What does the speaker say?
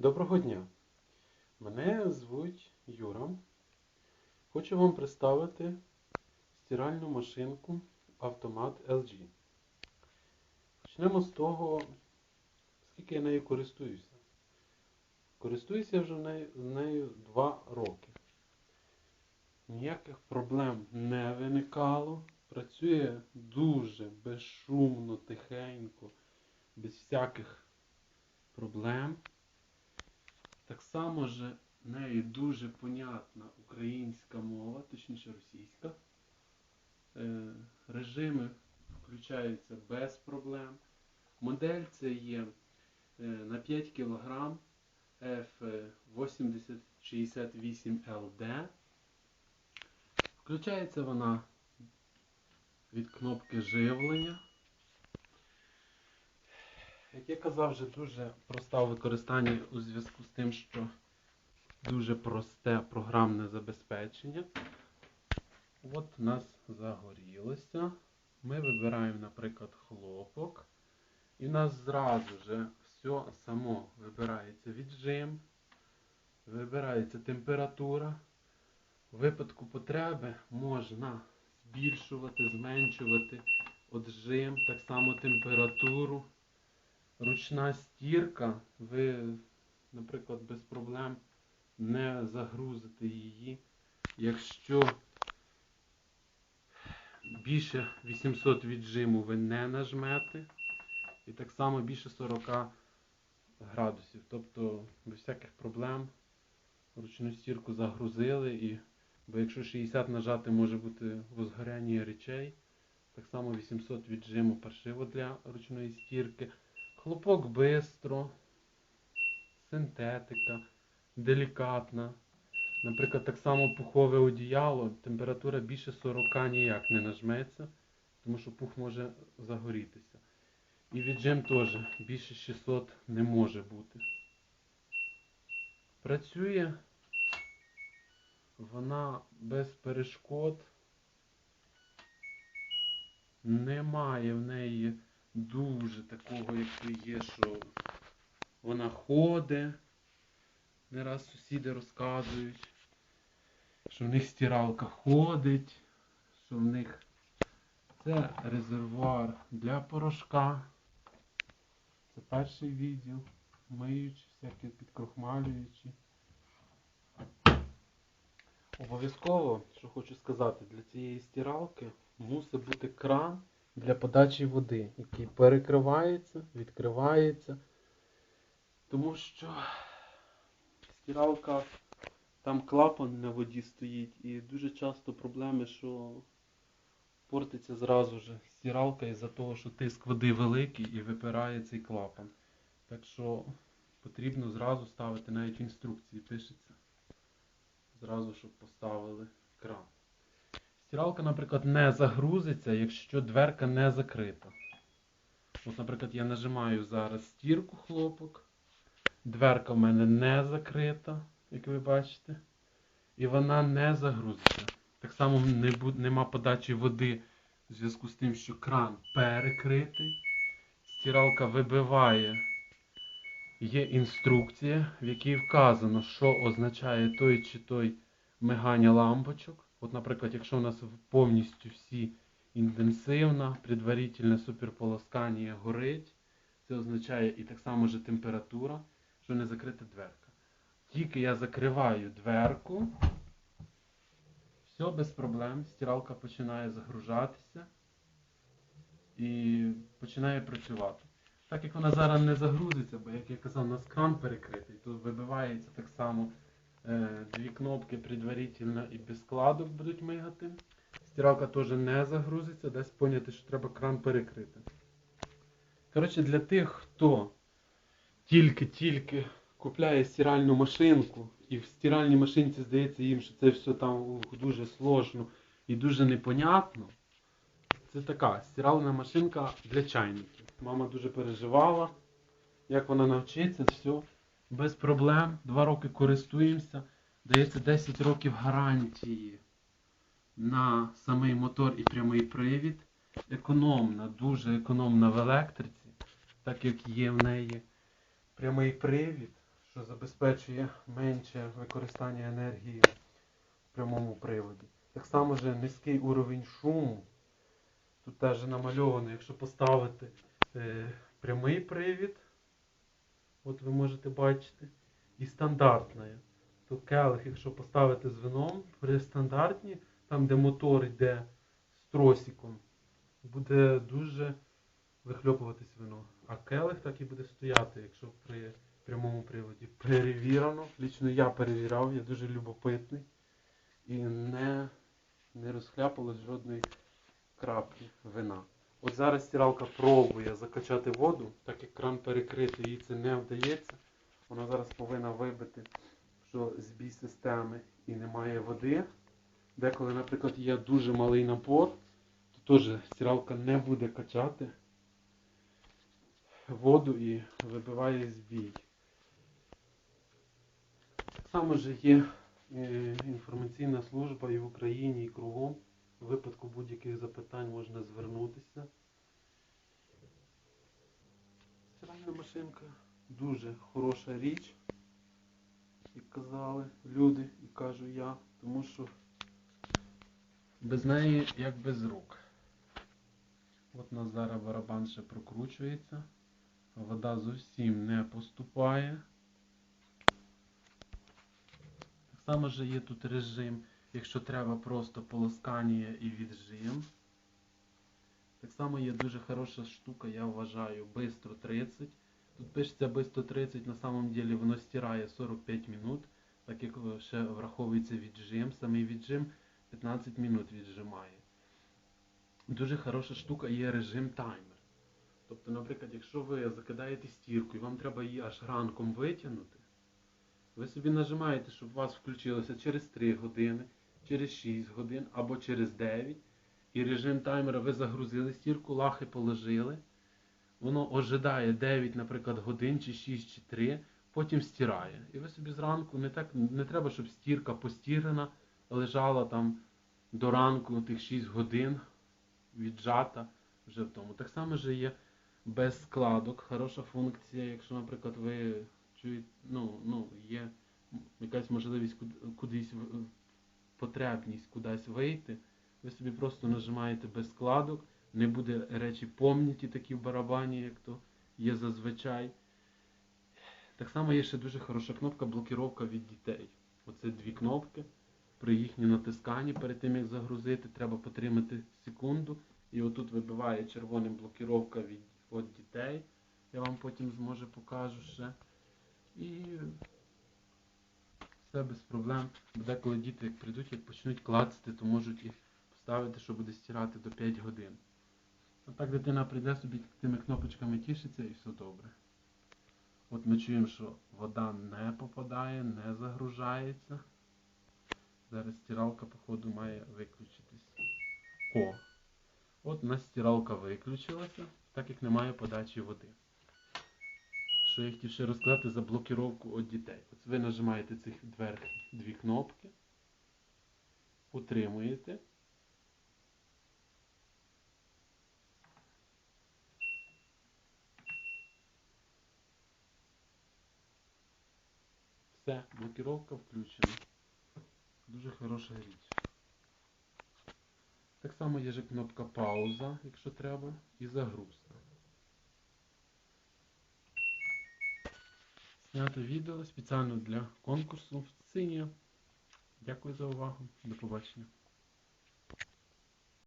Доброго дня! Мене звуть Юра. Хочу вам представити стиральну машинку автомат LG. Почнемо з того, скільки я нею користуюся. Користуюся вже нею, нею 2 роки. Ніяких проблем не виникало. Працює дуже безшумно, тихенько, без всяких проблем. Так само ж нею дуже понятна українська мова, точніше російська. Е, Режими включаються без проблем. Модель це є е, на 5 кг F8068LD. Включається вона від кнопки живлення. Як я казав, вже дуже проста в використанні у зв'язку з тим, що дуже просте програмне забезпечення. От у нас загорілося. Ми вибираємо, наприклад, хлопок. І у нас зразу же все само вибирається віджим, вибирається температура. У випадку потреби можна збільшувати, зменшувати отжим, так само температуру. Ручна стірка, ви, наприклад, без проблем не загрузите її. Якщо більше 800 віджиму ви не нажмете. І так само більше 40 градусів. Тобто без всяких проблем ручну стірку загрузили. І, бо якщо 60 нажати може бути возгоряння речей. Так само 800 віджиму паршиво для ручної стірки. Хлопок бистро, синтетика, делікатна. Наприклад, так само пухове одіяло, температура більше 40 ніяк не нажметься, тому що пух може загорітися. І віджим теж більше 600 не може бути. Працює вона без перешкод. Немає в неї дуже такого, як є, що вона ходить. Не раз сусіди розказують, що в них стиралка ходить, що в них це резервуар для порошка. Це перший відділ, миючи, всякі підкрохмалюючі. Обов'язково, що хочу сказати, для цієї стиралки мусить бути кран для подачі води, який перекривається, відкривається. Тому що стиралка, там клапан на воді стоїть і дуже часто проблеми, що портиться зразу ж стиралка із-за того, що тиск води великий і випирає цей клапан. Так що потрібно зразу ставити, навіть в інструкції пишеться. Зразу, щоб поставили кран. Стиралка, наприклад, не загрузиться, якщо дверка не закрита. От, наприклад, я нажимаю зараз стірку хлопок. Дверка в мене не закрита, як ви бачите. І вона не загрузиться. Так само не бу- нема подачі води в зв'язку з тим, що кран перекритий. Стиралка вибиває. Є інструкція, в якій вказано, що означає той чи той мигання лампочок. От, наприклад, якщо у нас повністю всі інтенсивна, предварительне суперполоскання горить, це означає і так само ж температура, що не закрита дверка. Тільки я закриваю дверку, все без проблем, стиралка починає загружатися і починає працювати. Так як вона зараз не загрузиться, бо як я казав, у нас кран перекритий, то вибивається так само дві кнопки предварительно і без складок будуть мигати. Стиралка теж не загрузиться, дасть поняти, що треба кран перекрити. Коротше, для тих, хто тільки-тільки купляє стиральну машинку, і в стиральній машинці здається їм, що це все там дуже сложно і дуже непонятно. Це така стиральна машинка для чайників. Мама дуже переживала, як вона навчиться, все без проблем. Два роки користуємося. Дається 10 років гарантії на самий мотор і прямий привід. Економна, дуже економна в електриці, так як є в неї прямий привід, що забезпечує менше використання енергії в прямому приводі. Так само же низький уровень шуму. Тут теж намальовано, якщо поставити е, прямий привід, от ви можете бачити, і стандартний. То келих, якщо поставити з вином, при стандартній, там де мотор йде з тросиком, буде дуже вихльопуватись вино. А келих так і буде стояти, якщо при прямому приводі. Перевірено. Лічно я перевіряв, я дуже любопитний. І не, не розхляпалось жодної краплі вина. От зараз стиралка пробує закачати воду, так як кран перекритий, їй це не вдається. Вона зараз повинна вибити, що збій системи і немає води. Деколи, наприклад, є дуже малий напор, то теж стиралка не буде качати воду і вибиває збій. Так само же є е, інформаційна служба і в Україні, і кругом. У випадку будь-яких запитань можна звернутися. Стиральна машинка дуже хороша річ, як казали люди, і кажу я, тому що без неї як без рук. От у нас зараз барабан ще прокручується. Вода зовсім не поступає. Так само же є тут режим, якщо треба просто полоскання і віджим. Так само є дуже хороша штука, я вважаю, бистро 30. Тут пишеться бистро 30, на самом деле воно стирає 45 минут, так як ще враховується віджим. Самий віджим 15 минут віджимає. Дуже хороша штука є режим таймер. Тобто, наприклад, якщо ви закидаєте стірку і вам треба її аж ранком витягнути, ви собі нажимаєте, щоб у вас включилося через 3 години, через 6 годин або через 9. І режим таймера ви загрузили стірку, лахи положили. Воно ожидає 9, наприклад, годин, чи 6, чи 3, потім стирає. І ви собі зранку не, так, не треба, щоб стірка постірана, лежала там до ранку тих 6 годин, віджата вже в тому. Так само же є без складок. Хороша функція, якщо, наприклад, ви чуєте, ну, ну, є якась можливість куд- кудись потребність кудись вийти, ви собі просто нажимаєте без складок, не буде речі помніті такі в барабані, як то є зазвичай. Так само є ще дуже хороша кнопка блокіровка від дітей. Оце дві кнопки. При їхній натисканні перед тим як загрузити, треба потримати секунду. І отут вибиває червоним блокіровка від, від дітей. Я вам потім зможу покажу ще. І все без проблем. Бо деколи діти як прийдуть, як почнуть клацати, то можуть і поставити, що буде стирати до 5 годин. А так дитина прийде собі тими кнопочками тішиться і все добре. От ми чуємо, що вода не попадає, не загружається. Зараз стиралка, походу, має виключитись. О! От у нас стиралка виключилася, так як немає подачі води. Що я хотів ще розказати за блокіровку від дітей. От ви нажимаєте цих верхні дві кнопки, утримуєте. Все, блокіровка включена. Дуже хороша річ. Так само є же кнопка пауза, якщо треба, і загрузка. Знято відео спеціально для конкурсу в сцені. Дякую за увагу. До побачення.